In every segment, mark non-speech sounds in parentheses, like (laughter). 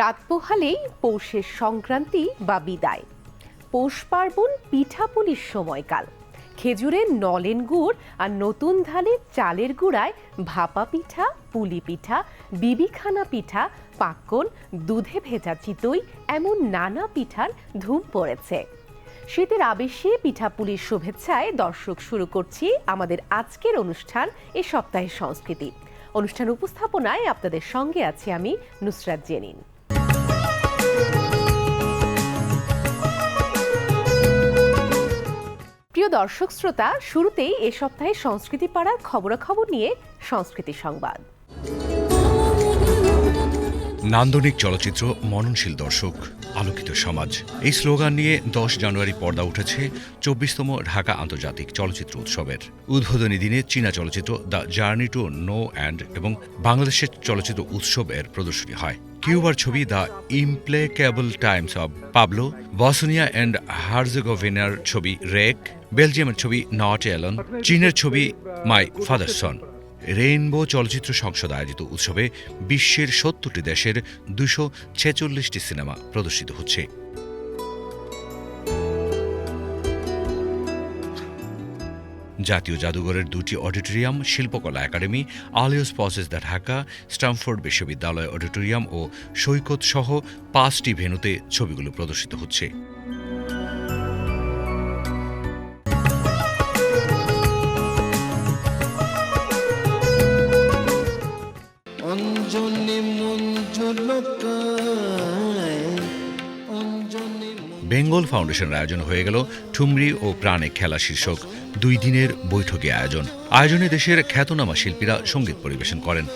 রাত পোহালেই পৌষের সংক্রান্তি বা বিদায়। পৌষ পার্বণ পিঠাপুলির সময়কাল। খেজুরের নলেন গুড় আর নতুন ধানের চালের গুঁড়ায় ভাপা পিঠা, পুলি পিঠা, বিবিখানা পিঠা, পাক্কন, দুধে ভেজা চিতই এমন নানা পিঠার ধুম পড়েছে। শীতের আবেশে পিঠাপুলির শুভেচ্ছায় দর্শক শুরু করছি আমাদের আজকের অনুষ্ঠান এ সপ্তাহের সংস্কৃতি। অনুষ্ঠান উপস্থাপনায় আপনাদের সঙ্গে আছি আমি নুসরাত জেনিন। প্রিয় দর্শক শ্রোতা, শুরুতেই এ সপ্তাহে সংস্কৃতি পাড়ার খবরাখবর নিয়ে সংস্কৃতি সংবাদ। নান্দনিক চলচ্চিত্র মননশীল দর্শক, আলোকিত সমাজ। এই স্লোগান নিয়ে দশ জানুয়ারি পর্দা উঠেছে চব্বিশতম ঢাকা আন্তর্জাতিক চলচ্চিত্র উৎসবের। উদ্বোধনী দিনে চীনা চলচ্চিত্র the journey to no end এবং বাংলাদেশের চলচ্চিত্র উৎসবের প্রদর্শনী হয়। কিউবার ছবি the implacable times of Pablo, Bosnia and হার্জেগোভিনার ছবি রেক, বেলজিয়ামের ছবি নট এলন চীনের ছবি মাই ফাদারসন রেইনবো চলচ্চিত্র সংসদ আয়োজিত উৎসবে বিশ্বের সত্তরটি দেশের দুশো ছেচল্লিশটি সিনেমা প্রদর্শিত হচ্ছে। জাতীয় জাদুঘরের দুটি অডিটোরিয়াম শিল্পকলা academy আলিয়স possess the Dhaka Stamford বিশ্ববিদ্যালয় অডিটোরিয়াম ও সৈকত সহ পাঁচটি ভেন্যুতে ছবিগুলো প্রদর্শিত হচ্ছে। বেঙ্গল ফাউন্ডেশনের আয়োজন হয়ে গেল ঠুমরি ও প্রাণে খেলা শীর্ষক। দুই দিনের বৈঠকে আয়োজন। আয়োজনে দেশের খ্যাতনামা শিল্পীরা সংগীত পরিবেশন করেন।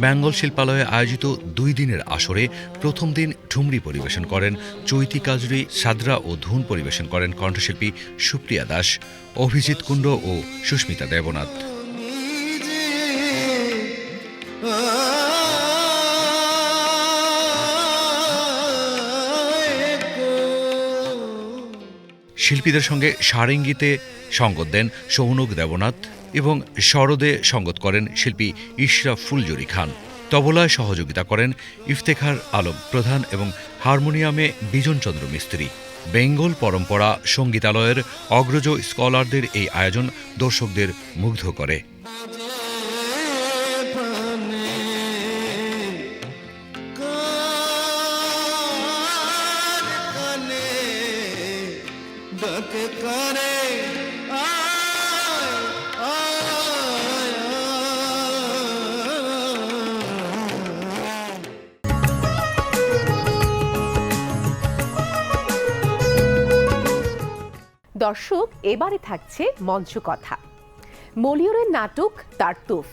বেঙ্গল শিল্পালয়ে আয়োজিত দুই দিনের আসরে প্রথম দিন ঠুমরি পরিবেশন করেন। চৈতি কাজরি সাদরা ও ধুন পরিবেশন করেন কণ্ঠশিল্পী সুপ্রিয়া দাস অভিজিৎ কুণ্ড ও সুস্মিতা দেবনাথ। শিল্পীদের সঙ্গে সারেঙ্গিতে সঙ্গত দেন সৌনক দেবনাথ এবং সরদে সঙ্গত করেন শিল্পী ইশরাফ ফুলজুরি খান। তবলায় সহযোগিতা করেন ইফতেখার আলম প্রধান এবং হারমোনিয়ামে বিজনচন্দ্র মিস্ত্রি। বেঙ্গল পরম্পরা সঙ্গীতালয়ের অগ্রজ স্কলারদের এই আয়োজন দর্শকদের মুগ্ধ করে। দর্শক, এবারে থাকছে মঞ্চ কথা মলিয়রের নাটক তারতুফ।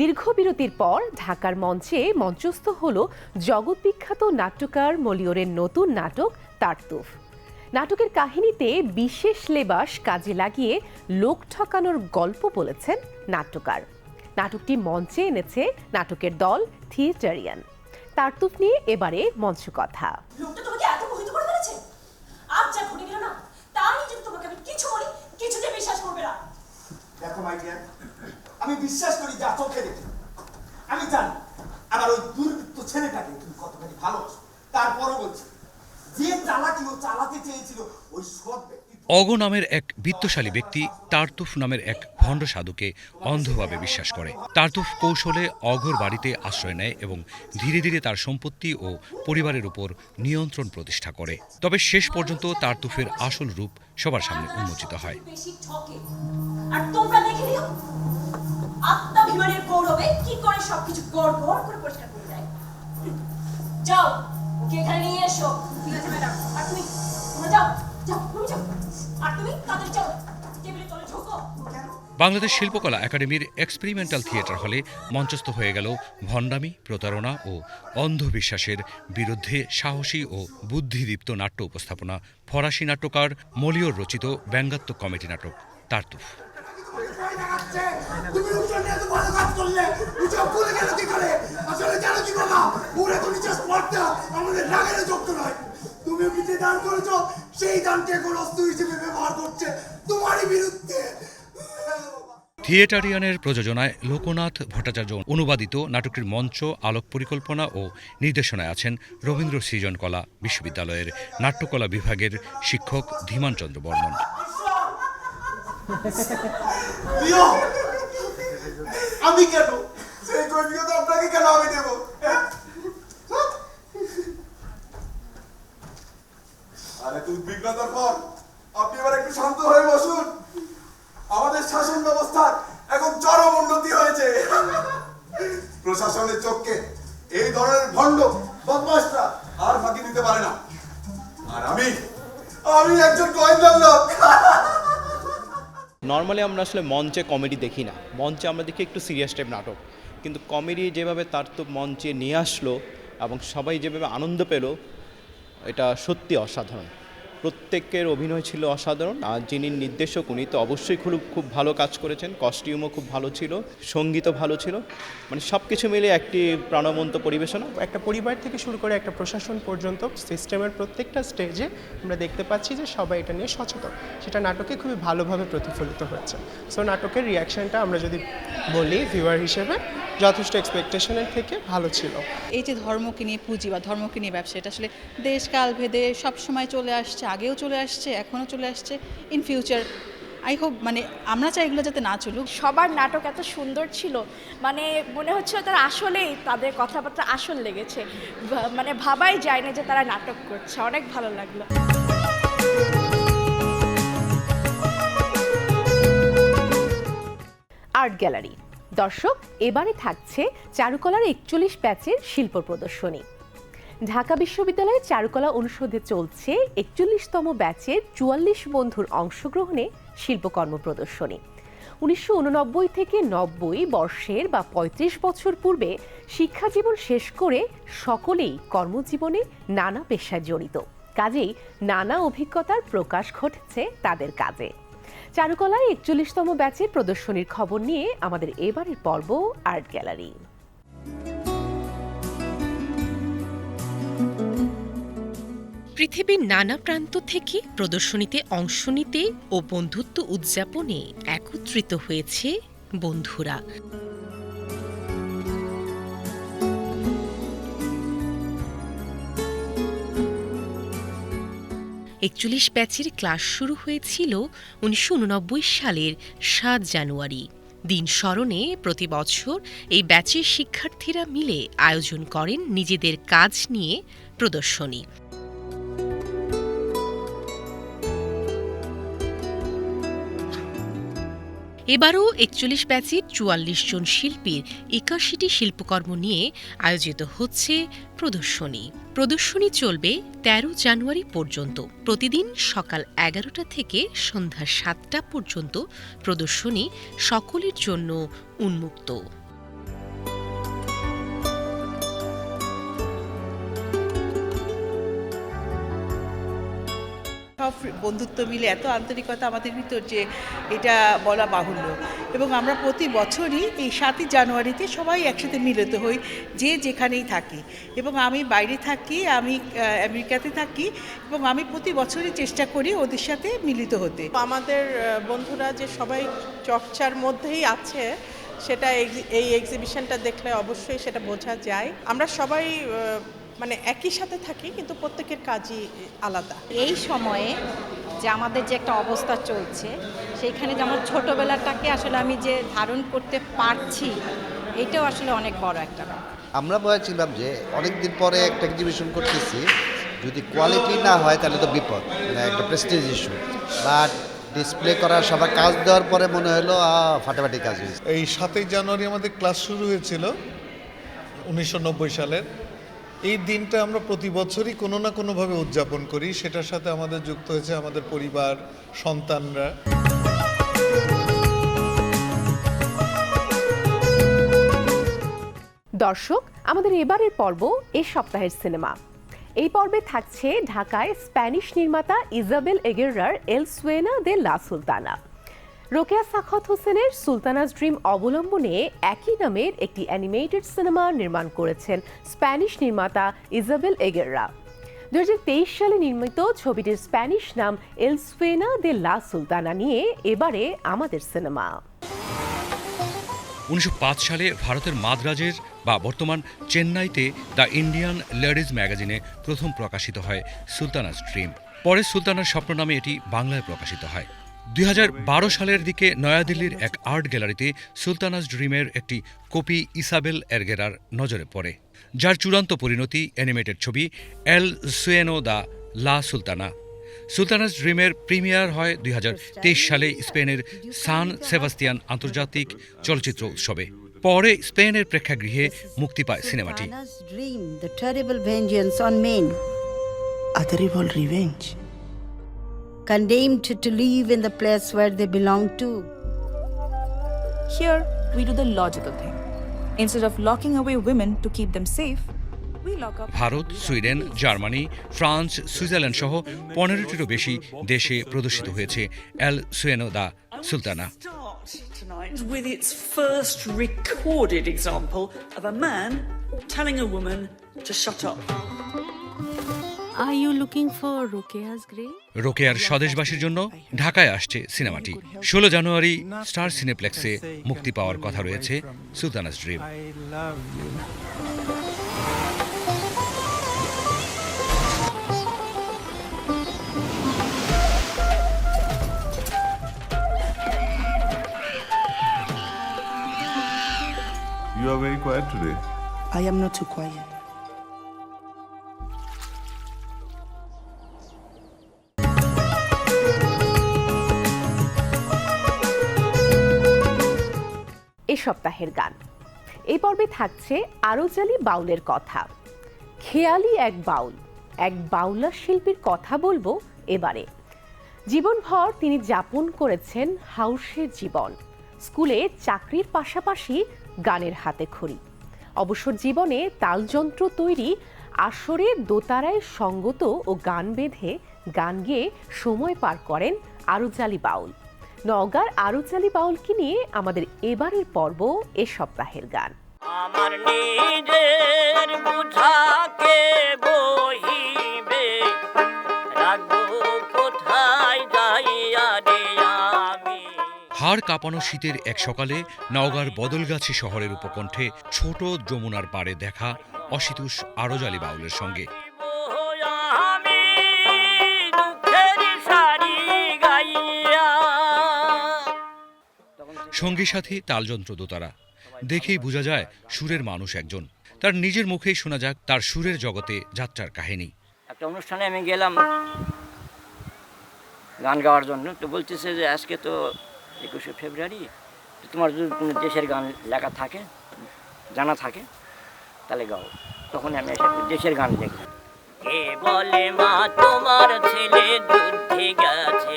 দীর্ঘ বিরতির পর ঢাকার মঞ্চে মঞ্চস্থ হল জগৎবিখ্যাত নাট্যকার মলিয়রের নতুন নাটক তারতুফ। নাটকের কাহিনীতে বিশেষ লেবাস কাজে লাগিয়ে লোক ঠকানোর গল্প বলেছেন নাট্যকার। নাটকটি মঞ্চে এনেছে নাটকের দল থিয়েটারিয়ান। তারতুফ নিয়ে এবারে মঞ্চ কথা লোকটা তোমাকে এত মোহিত করে ফেলেছে আজ যা ঘটে গেল না তাই যদি তোমাকে আমি কিছু বলি কিছুতে বিশ্বাস করবে না দেখো মাই আমি বিশ্বাস করি যা চোখে দেখি আমি জানি আমার ওই দুর্বৃত্ত ছেলেটাকে তুমি কতখানি ভালোবাসো। তারপরও বলছি, যে চালাকি ও চালাতে চেয়েছিল, ওই ব্যক্তি। অগ নামের এক বিত্তশালী ব্যক্তি তারতুফ নামের এক ভণ্ড সাধুকে অন্ধভাবে বিশ্বাস করে। তারতুফ কৌশলে অঘর বাড়িতে আশ্রয় নেয় এবং ধীরে ধীরে তার সম্পত্তি ও পরিবারের উপর নিয়ন্ত্রণ প্রতিষ্ঠা করে। তবে শেষ পর্যন্ত তারতুফের আসল রূপ সবার সামনে উন্মোচিত হয়। যাও। আর তুমি তাদের যাও টেবিলে তলে ঢোকো। বাংলাদেশ শিল্পকলা একাডেমির এক্সপেরিমেন্টাল থিয়েটার হলে মঞ্চস্থ হয়ে গেল ভণ্ডামি প্রতারণা ও অন্ধবিশ্বাসের বিরুদ্ধে সাহসী ও বুদ্ধিদীপ্ত নাট্য উপস্থাপনা। ফরাসি নাট্যকার মলিয়র রচিত ব্যঙ্গাত্মক কমেডি নাটক তারতুফ। তুমি এত ভালো কাজ করলে গেল কি করে আসলে জানো কি বাবা তো নিচে স্পটটা আমাদের নয় তুমি যে দান করেছ সেই দানকে অস্ত্র হিসেবে ব্যবহার করছে তোমারই বিরুদ্ধে থিয়েটারিয়ানের প্রযোজনায় লোকনাথ ভট্টাচার্য অনুবাদিত নাটকটির মঞ্চ, আলোক পরিকল্পনা ও নির্দেশনায় আছেন রবীন্দ্র সৃজন কলা বিশ্ববিদ্যালয়ের নাট্যকলা বিভাগের শিক্ষক ধীমান চন্দ্র বর্মন। (laughs) প্রিয় আমি কেন? সেই কৈফিয়ত আপনাকে কেন আমি দেব? হ্যাঁ? আরে তুই বিঘ্নতার পর, আপনি এবার একটু শান্ত হয়ে বসুন। আমাদের শাসন ব্যবস্থার এখন চরম উন্নতি হয়েছে। প্রশাসনের চোখকে এই ধরনের ভণ্ড বদমাসটা আর ফাঁকি দিতে পারে না। আর আমি আমি একজন গোয়েন্দার লোক। নর্মালি আমরা আসলে মঞ্চে কমেডি দেখি না। মঞ্চে আমরা দেখি একটু সিরিয়াস টাইপ নাটক। কিন্তু কমেডি যেভাবে তার তো মঞ্চে নিয়ে আসলো এবং সবাই যেভাবে আনন্দ পেল, এটা সত্যি অসাধারণ। প্রত্যেকের অভিনয় ছিল অসাধারণ, আর যিনি নির্দেশক উনি তো অবশ্যই খুব খুব ভালো কাজ করেছেন। কস্টিউমও খুব ভালো ছিল, সঙ্গীতও ভালো ছিল। মানে সব কিছু মিলে একটি প্রাণবন্ত পরিবেশনা। একটা পরিবার থেকে শুরু করে একটা প্রশাসন পর্যন্ত সিস্টেমের প্রত্যেকটা স্টেজে আমরা দেখতে পাচ্ছি যে সবাই এটা নিয়ে সচেতন। সেটা নাটকে খুবই ভালোভাবে প্রতিফলিত হয়েছে সো নাটকের রিয়াকশনটা আমরা যদি বলি ভিউয়ার হিসেবে যথেষ্ট এক্সপেকটেশনের থেকে ভালো ছিল। এই যে ধর্মকে নিয়ে পুঁজি বা ধর্মকে নিয়ে ব্যবসা এটা আসলে দেশ কাল ভেদে সব সময় চলে আসছে আগেও চলে আসছে এখনও চলে আসছে ইন ফিউচার আই হোপ মানে আমরা চাই এগুলো যাতে না চলুক। সবার নাটক এত সুন্দর ছিল মানে মনে হচ্ছে তারা আসলেই তাদের কথাবার্তা আসল লেগেছে ভা- মানে ভাবাই যায় না যে তারা নাটক করছে অনেক ভালো লাগল। আর্ট গ্যালারি দর্শক, এবারে থাকছে চারুকলার একচল্লিশ ব্যাচের শিল্প প্রদর্শনী। ঢাকা বিশ্ববিদ্যালয়ের চারুকলা অনুষদে চলছে একচল্লিশতম ব্যাচের চুয়াল্লিশ বন্ধুর অংশগ্রহণে শিল্পকর্ম প্রদর্শনী। উনিশশো উননব্বই থেকে নব্বই বর্ষের বা ৩৫ বছর পূর্বে শিক্ষাজীবন শেষ করে সকলেই কর্মজীবনে নানা পেশায় জড়িত। কাজেই নানা অভিজ্ঞতার প্রকাশ ঘটেছে তাদের কাজে। চারুকলায় একচল্লিশতম ব্যাচে প্রদর্শনীর খবর নিয়ে আমাদের এবারের পর্ব আর্ট গ্যালারি। পৃথিবীর নানা প্রান্ত থেকে প্রদর্শনীতে অংশ নিতে ও বন্ধুত্ব উদযাপনে একত্রিত হয়েছে বন্ধুরা। একচল্লিশ ব্যাচের ক্লাস শুরু হয়েছিল উনিশশো সালের সাত জানুয়ারি। দিন স্মরণে প্রতি বছর এই ব্যাচের শিক্ষার্থীরা মিলে আয়োজন করেন নিজেদের কাজ নিয়ে প্রদর্শনী। এবারও একচল্লিশ ব্যাচের চুয়াল্লিশ জন শিল্পীর একাশিটি শিল্পকর্ম নিয়ে আয়োজিত হচ্ছে প্রদর্শনী। প্রদর্শনী চলবে তেরো জানুয়ারি পর্যন্ত। প্রতিদিন সকাল এগারোটা থেকে সন্ধ্যা সাতটা পর্যন্ত প্রদর্শনী সকলের জন্য উন্মুক্ত। সব বন্ধুত্ব মিলে এত আন্তরিকতা আমাদের ভিতর যে এটা বলা বাহুল্য। এবং আমরা প্রতি বছরই এই সাতই জানুয়ারিতে সবাই একসাথে মিলিত হই যে যেখানেই থাকি। এবং আমি বাইরে থাকি, আমি আমেরিকাতে থাকি এবং আমি প্রতি বছরই চেষ্টা করি ওদের সাথে মিলিত হতে। আমাদের বন্ধুরা যে সবাই চর্চার মধ্যেই আছে, সেটা এই এক্সিবিশনটা দেখলে অবশ্যই সেটা বোঝা যায়। আমরা সবাই মানে একই সাথে থাকি কিন্তু প্রত্যেকের কাজই আলাদা। এই সময়ে যে আমাদের যে একটা অবস্থা চলছে সেইখানে যে আমার ছোটোবেলাটাকে আসলে আমি যে ধারণ করতে পারছি এটাও আসলে অনেক বড় একটা ব্যাপার। আমরা বলেছিলাম যে অনেক দিন পরে একটা এক্সিবিশন করতেছি। যদি কোয়ালিটি না হয় তাহলে তো বিপদ মানে একটা প্রেস্টিজ ইস্যু বাট ডিসপ্লে করা সবার কাজ দেওয়ার পরে মনে হলো ফাটাফাটি কাজ হয়েছে। এই সাতই জানুয়ারি আমাদের ক্লাস শুরু হয়েছিল উনিশশো নব্বই সালের। এই দিনটা আমরা প্রতি বছরই কোনো না কোনোভাবে উদযাপন করি। সেটার সাথে আমাদের যুক্ত হয়েছে আমাদের পরিবার, সন্তানরা। দর্শক, আমাদের এবারের পর্ব এই সপ্তাহের সিনেমা। এই পর্বে থাকছে ঢাকায় স্প্যানিশ নির্মাতা ইজাবেল এগেরার এল সুয়েনা দে লা সুলতানা। রোকেয়া সাখত হোসেনের সুলতানাস ড্রিম অবলম্বনে একই নামের একটি অ্যানিমেটেড সিনেমা নির্মাণ করেছেন স্প্যানিশ নির্মাতা ইজাবেল এগেররা। দু হাজার তেইশ সালে নির্মিত ছবিটির স্প্যানিশ নাম এল সুয়েনা দে লা সুলতানা নিয়ে এবারে আমাদের সিনেমা। উনিশশো পাঁচ সালে ভারতের মাদ্রাজের বা বর্তমান চেন্নাইতে দ্য ইন্ডিয়ান লেডিজ ম্যাগাজিনে প্রথম প্রকাশিত হয় সুলতানাস ড্রিম। পরে সুলতানার স্বপ্ন নামে এটি বাংলায় প্রকাশিত হয়। দুই হাজার বারো সালের দিকে নয়াদিল্লির এক আর্ট গ্যালারিতে সুলতানাস ড্রিমের একটি কপি ইসাবেল এরগেরার নজরে পড়ে যার চূড়ান্ত পরিণতি অ্যানিমেটেড ছবি এল সুয়েনো দা লা সুলতানা। সুলতানাস ড্রিমের প্রিমিয়ার হয় দুই হাজার তেইশ সালে স্পেনের সান সেবাস্তিয়ান আন্তর্জাতিক চলচ্চিত্র উৎসবে। পরে স্পেনের প্রেক্ষাগৃহে মুক্তি পায় সিনেমাটি। Condemned to live in the place where they belong to. Here, we do the logical thing. Instead of locking away women to keep them safe, we lock up. Bharat Sweden Germany France Switzerland সহ পনেরোটিরও বেশি দেশে প্রদর্শিত হয়েছে এল সুয়েনো দা Sultana tonight with its first recorded example of a man telling a woman to shut up. রোকেয়ার স্বদেশবাসীর জন্য ঢাকায় আসছে সিনেমাটি। ষোলো জানুয়ারি স্টার সিনেপ্লেক্সে মুক্তি পাওয়ার কথা রয়েছে Sultana's dream. You are very quiet today. I am not too quiet. সপ্তাহের গান। এই পর্বে থাকছে আরজালি বাউলের কথা। খেয়ালি এক বাউল, এক বাউলা শিল্পীর কথা বলব এবারে। জীবনভর তিনি যাপন করেছেন হাউসের জীবন, স্কুলে চাকরির পাশাপাশি গানের হাতে খড়ি। অবসর জীবনে তালযন্ত্র তৈরি, আসরে দোতারায় সঙ্গত ও গান বেঁধে গান গেয়ে সময় পার করেন আরুজালি বাউল। নওগাঁর আরুজালি বাউলকে নিয়ে আমাদের এবারের পর্ব এ সপ্তাহের গান। আমার নিজের বুঝাকে বহিবে রাখব কোথায় যাইয়া রে আমি। হাড় কাঁপানো শীতের এক সকালে নওগাঁর বদলগাছি শহরের উপকণ্ঠে ছোট যমুনার পাড়ে দেখা অসিতুষ আরজালি বাউলের সঙ্গে। সঙ্গী সাথী তালযন্ত্র দোতারা। দেখেই বোঝা যায় সুরের মানুষ একজন। তার নিজের মুখেই শোনা যাক তার সুরের জগতে যাত্রার কাহিনী। একটা অনুষ্ঠানে আমি গেলাম গান গাওয়ার জন্য। তো বলতেছে যে আজকে তো একুশে ফেব্রুয়ারি তো তোমার যদি কোনো দেশের গান লেখা থাকে জানা থাকে তাহলে গাও। তখন আমি দেশের গান লিখলাম কে বলে মা তোমার ছেলে গেছে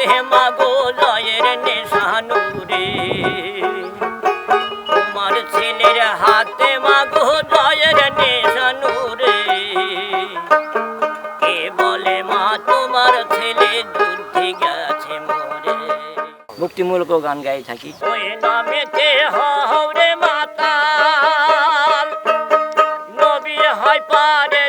হাতে মাগো লয়ের নেশানুরে তোমার ছেলের হাতে মাগো নেশানুরে কে বলে মা তোমার ছেলে যুদ্ধে গেছে মোরে? মুক্তিমূলক গান গাই থাকি। ওই নামেতে হরে মাতাল? নবী হয় পারের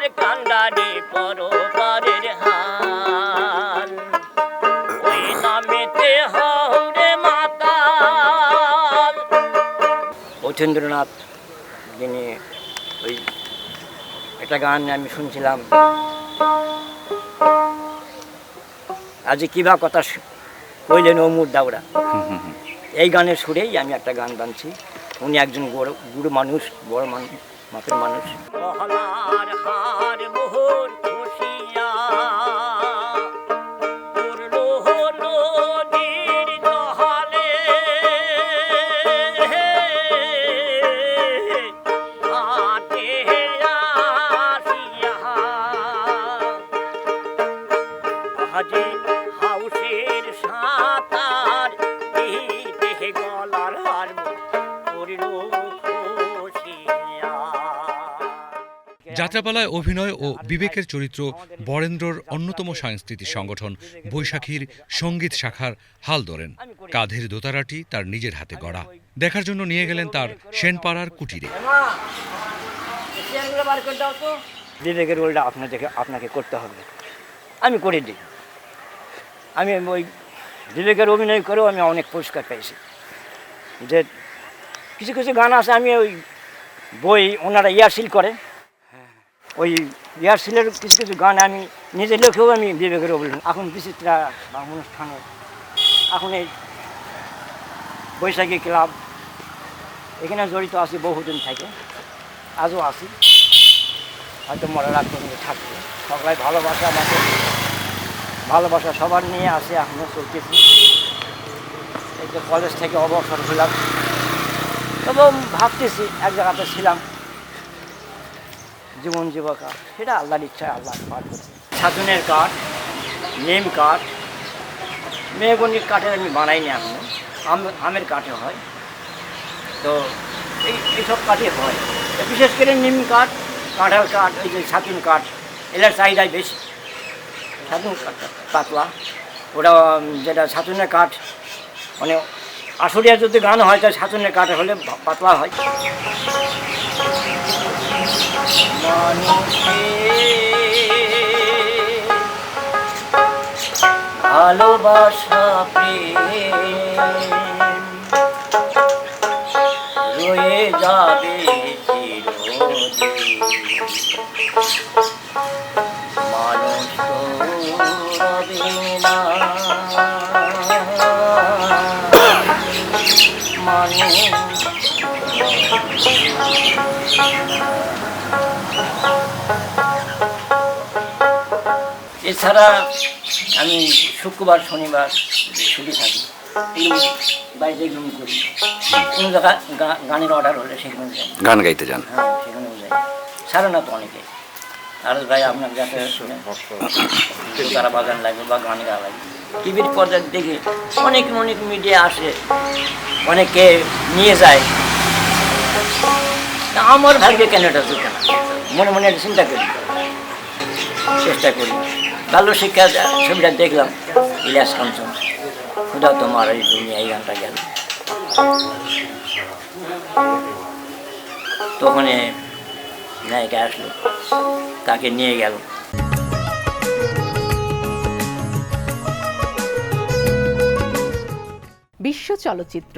অথেন্দ্রনাথ যিনি ওই একটা গান আমি শুনছিলাম। আজ কিবা কথা কইলেন অমুর দাওরা। এই গানের সুরেই আমি একটা গান বানছি। উনি একজন গুরু মানুষ, বড় মানুষ মাপের মানুষ। যাত্রাপালায় অভিনয় ও বিবেকের চরিত্র বরেন্দ্রর অন্যতম সাংস্কৃতিক সংগঠন বৈশাখীর সংগীত শাখার হাল ধরেন। কাঁধের দোতারাটি তার নিজের হাতে গড়া। দেখার জন্য নিয়ে গেলেন তার সেনপাড়ার কুটিরে। বিবেকের রোলটা আপনাকে আপনাকে করতে হবে। আমি করে দিই আমি ওই বিবেকের অভিনয় করেও আমি অনেক পুরস্কার পেয়েছি। যে কিছু কিছু গান আছে আমি ওই বই ওনারা ইয়ারসিল করে। ওই ইয়ারসিলের কিছু কিছু গান আমি নিজের লেখেও আমি বিবেকের বললাম এখন বিচিত্রা অনুষ্ঠানে, এখন এই বৈশাখী ক্লাব, এখানে জড়িত আছি বহুদিন থেকে। আজও আছি। হয়তো মনে পর্যন্ত থাকবে। সবাই ভালোবাসা আমাকে। ভালোবাসা সবার নিয়ে আসে এখনও চলতেছি। এই যে কলেজ থেকে অবসর হলাম। এবং ভাবতেছি এক জায়গাতে ছিলাম। জীবন জীবিকা, সেটা আল্লাহর ইচ্ছায় আল্লাহ করছে। ছাতুনের কাঠ, নিম কাঠ, মেহগনির কাঠের আমি বানাইনি এখনও, আম আমের কাঠে হয়। তো এই এইসব কাঠে হয়। বিশেষ করে নিম কাঠ, কাঁঠাল কাঠ ওই যে ছাতুন কাঠ এটার চাহিদাই বেশি। ছাতুন পাতলা। ওটা যেটা ছাতুনের কাঠ মানে আসরিয়া যদি গান হয়, তাহলে ছাতুনের কাঠ হলে পাতলা হয়। ভালোবাসা প্রেম রয়ে যাবে মানুষ মানুষ এছাড়া আমি শুক্রবার শনিবার ছুটি থাকি। বাড়িতে আমি করি। কোনো জায়গা গানের অর্ডার হলে সেখানে যাই। গান গাইতে যান? হ্যাঁ সেখানেও যাই। ছাড়ে না তো অনেকে। আর ভাই আপনার কাছে তারা বাগান লাগবে বা গান গা লাগবে। টিভির পর্দায় দেখে অনেক অনেক মিডিয়া আসে। অনেকে নিয়ে যায়। তা আমার ভাগ্যে কেন এটা জুটে না? মনে মনে একটা চিন্তা করি। চেষ্টা করি। ভালো শিক্ষা ছবিটা দেখলাম, ইলিয়াস কাঞ্চন খুদা তোমার এই দুনিয়া, এই গানটা গেল তো ওখানে নায়িকা আসলো, তাকে নিয়ে গেল। বিশ্ব চলচ্চিত্র।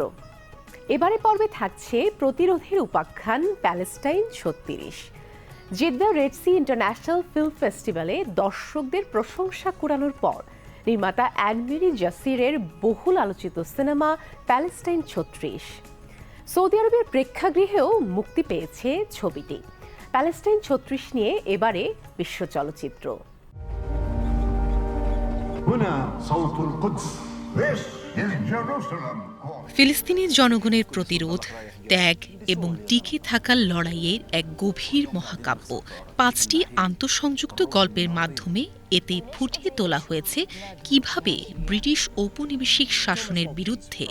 এবারে পর্বে থাকছে প্রতিরোধের উপাখ্যান প্যালেস্টাইন ছত্রিশ। Jeddah Red Sea international film ফেস্টিভ্যালে দর্শকদের প্রশংসা কুড়ানোর পর নির্মাতা অ্যানমেরি জাসিরের বহুল আলোচিত সিনেমা প্যালেস্টাইন ছত্রিশ সৌদি আরবের প্রেক্ষাগৃহেও মুক্তি পেয়েছে ছবিটি প্যালেস্টাইন ছত্রিশ নিয়ে এবারে বিশ্ব চলচ্চিত্র هنا صوت القدس This is Jerusalem ফিলিস্তিনি জনগণের প্রতিরোধ ত্যাগ এবং টিকে থাকার লড়াইয়ের এক গভীর মহাকাব্য। পাঁচটি আন্তঃসংযুক্ত গল্পের মাধ্যমে এতে ফুটিয়ে তোলা হয়েছে কীভাবে ব্রিটিশ ঔপনিবেশিক শাসনের বিরুদ্ধে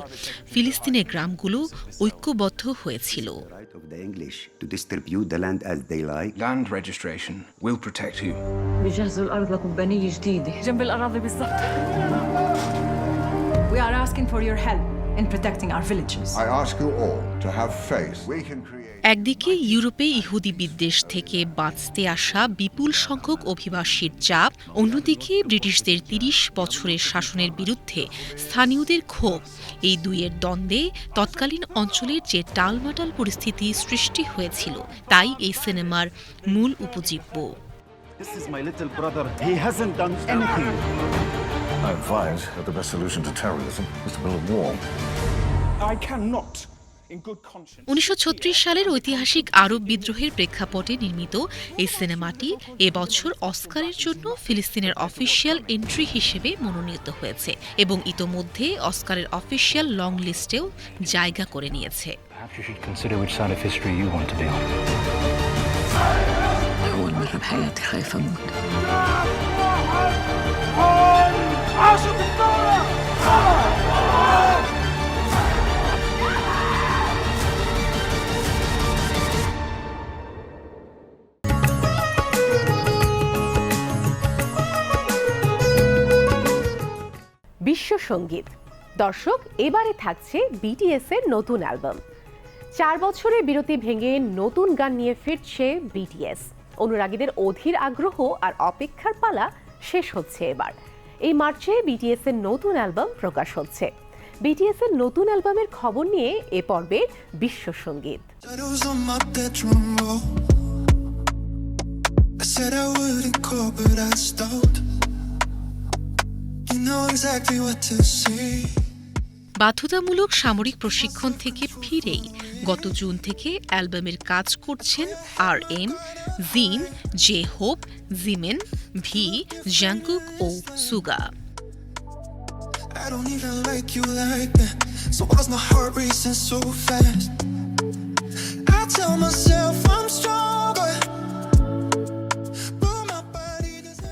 ফিলিস্তিনের গ্রামগুলো ঐক্যবদ্ধ হয়েছিল। We are asking for your help. In protecting our villages. I ask you all to have faith. We can create. একদিকে ইউরোপে ইহুদি বিদ্বেষ থেকে বাঁচতে আসা বিপুল সংখ্যক অভিবাসীর চাপ অন্যদিকে ব্রিটিশদের তিরিশ বছরের শাসনের বিরুদ্ধে স্থানীয়দের ক্ষোভ এই দুইয়ের দ্বন্দ্বে তৎকালীন অঞ্চলের যে টালমাটাল পরিস্থিতি সৃষ্টি হয়েছিল তাই এই সিনেমার মূল উপজীব্য This is my little brother. He hasn't done anything. I advise that the best solution to terrorism is to build a wall. I cannot. উনিশশো সালের ঐতিহাসিক আরব বিদ্রোহের প্রেক্ষাপটে নির্মিত এই সিনেমাটি এবছর অস্কারের জন্য ফিলিস্তিনের অফিসিয়াল এন্ট্রি হিসেবে মনোনীত হয়েছে এবং ইতোমধ্যে অস্কারের অফিসিয়াল লং লিস্টেও জায়গা করে নিয়েছে বিশ্ব সংগীত। দর্শক, এবারে থাকছে বিটিএস এর নতুন অ্যালবাম। চার বছরে বিরতি ভেঙে নতুন গান নিয়ে ফিরছে বিটিএস অনুরাগীদের অধীর আগ্রহ আর অপেক্ষার পালা শেষ হচ্ছে এবার। এই মার্চে বিটিএস এর নতুন অ্যালবাম প্রকাশ হচ্ছে। বিটিএস এর নতুন অ্যালবামের খবর নিয়ে এ পর্বের বিশ্ব সংগীত. বাধ্যতামূলক সামরিক প্রশিক্ষণ থেকে ফিরেই গত জুন থেকে অ্যালবামের কাজ করছেন R M Jin J Hope Jimin V Jungkook O Suga I don't even like you like that. So why's my heart racing so fast? I tell myself I'm stronger.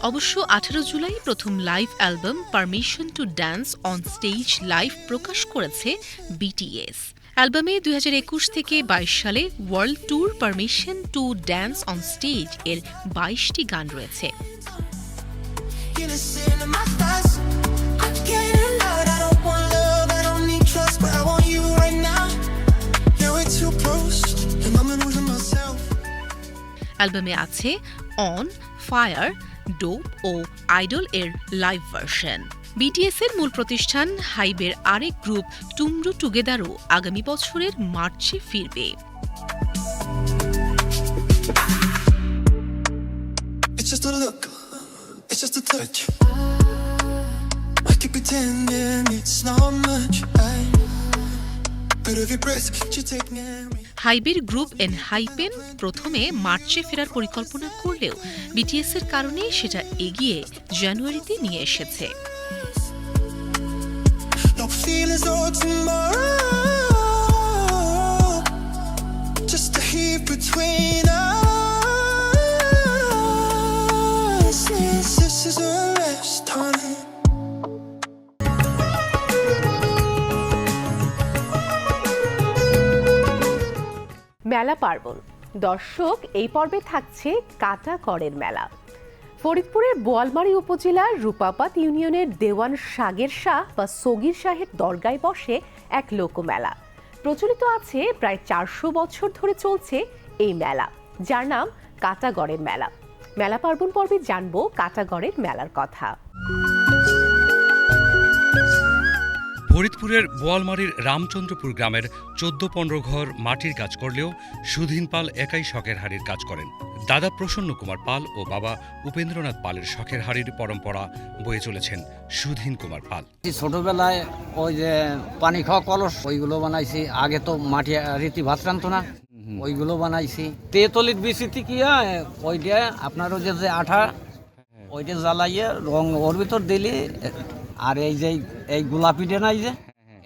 অবশ্য আঠারো জুলাই প্রথম live album Permission to Dance on Stage live প্রকাশ করেছে BTS অ্যালবামে দুই হাজার একুশ থেকে বাইশ সালে world tour Permission to Dance on স্টেজের বাইশটি গান রয়েছে। অ্যালবামে আছে অন ফায়ার ডোপ ও আইডল এর লাইভ ভার্সন বিটিএস এর মূল প্রতিষ্ঠান হাইবের আরেক গ্রুপ টুমরু টুগেদারও আগামী বছরের মার্চে ফিরবে It's just a look. It's just a touch. I keep pretending it's not much. I, but every breath you take near me. হাইবের গ্রুপ এন হাইপেন প্রথমে মার্চে ফেরার পরিকল্পনা করলেও বিটিএস এর কারণে সেটা এগিয়ে জানুয়ারিতে নিয়ে এসেছে No feelings or tomorrow. Just a heat between us. Yes, this is our last time. মেলা পার্বণ দর্শক এই পর্বে থাকছে কাটা করের মেলা ফরিদপুরের বোয়ালমারী উপজেলার রূপাপাত ইউনিয়নের দেওয়ান সাগের শাহ বা সগির শাহের দরগায় বসে এক লোকমেলা। প্রচলিত আছে প্রায় চারশো বছর ধরে চলছে এই মেলা, যার নাম কাটাগড়ের মেলা। মেলা পার্বণ পর্বে জানব কাটাগড়ের মেলার কথা। ফরিদপুরের বোয়ালমারির রামচন্দ্রপুর গ্রামের চোদ্দ পনেরো ঘর মাটির কাজ করলেও সুধীন পাল একাই শখের হাড়ির কাজ করেন। দাদা প্রসন্ন কুমার পাল ও বাবা উপেন্দ্রনাথ পালের শখের হাড়ির পরম্পরা বয়ে চলেছেন সুধীন কুমার পাল। ছোটবেলায় ওই যে পানি খাওয়া কলস, ওইগুলো বানাইছি। আগে তো মাটি, রীতি ভাত রান্তো না। ওইগুলো বানাইছি। তেতলির বিচিতি কি ওইটা আপনার ওই যে আঠা, ওইটা জ্বালাইয়ে রং, ওর ভিতর দিলি আর এই যে এই গোলাপিটা নাই যে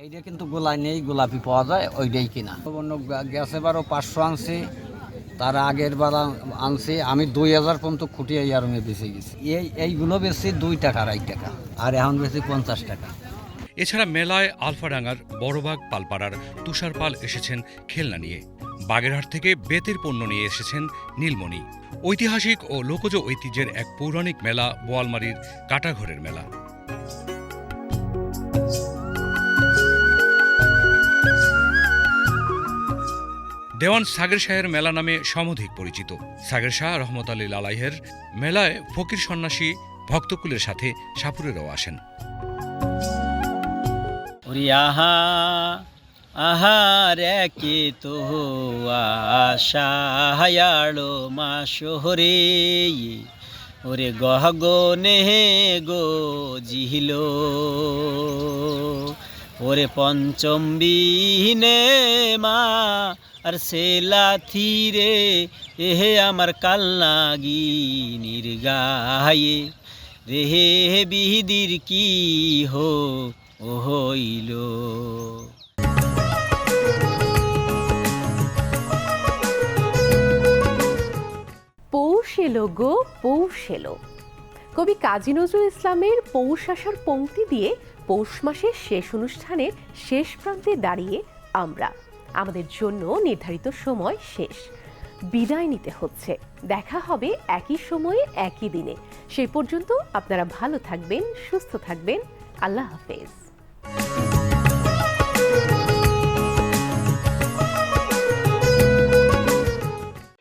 এইটা কিন্তু গোলাই নেই গোলাপি পাওয়া যায় ওইটাই কিনা। অন্য গ্যাস এবারও পাঁচশো আনছি তার আগের বার আনছি আমি দুই হাজার পর্যন্ত খুঁটি এই ইয়ারমে বেঁচে গেছি। এই এইগুলো বেশি দুই টাকা আড়াই টাকা আর এখন বেশি পঞ্চাশ টাকা। এছাড়া মেলায় আলফাডাঙ্গার বড়বাগ পালপাড়ার তুষার পাল এসেছেন খেলনা নিয়ে। বাগেরহাট থেকে বেতের পণ্য নিয়ে এসেছেন নীলমণি। ঐতিহাসিক ও লোকজ ঐতিহ্যের এক পৌরাণিক মেলা বোয়ালমারির কাটাঘরের মেলা। দেওয়ান সাগর শাহের মেলা নামে সমধিক পরিচিত। সাগর শাহ রহমত আলী লালাইহের মেলায় ফকির সন্ন্যাসী ভক্তকুলের সাথে সাপুরেরাও আসেন। আহা আহার একে তো আশায়ালো মা শহরে ওরে গহগনে গো জিহিল। ওরে পঞ্চম বিহীনে মা আর সে লাথিরে এহে আমার কাল্লাগি নির্গায়ে রেহে বিহিদির কি হো, ও হইল। পৌষ গো, পৌষ এলো। কবি কাজী নজরুল ইসলামের পৌষ আসার পংক্তি দিয়ে পৌষ মাসের শেষ অনুষ্ঠানের শেষ প্রান্তে দাঁড়িয়ে আমরা আমাদের জন্য নির্ধারিত সময় শেষ। বিদায় নিতে হচ্ছে। দেখা হবে একই সময়ে, একই দিনে। সেই পর্যন্ত আপনারা ভালো থাকবেন, সুস্থ থাকবেন। আল্লাহ হাফেজ।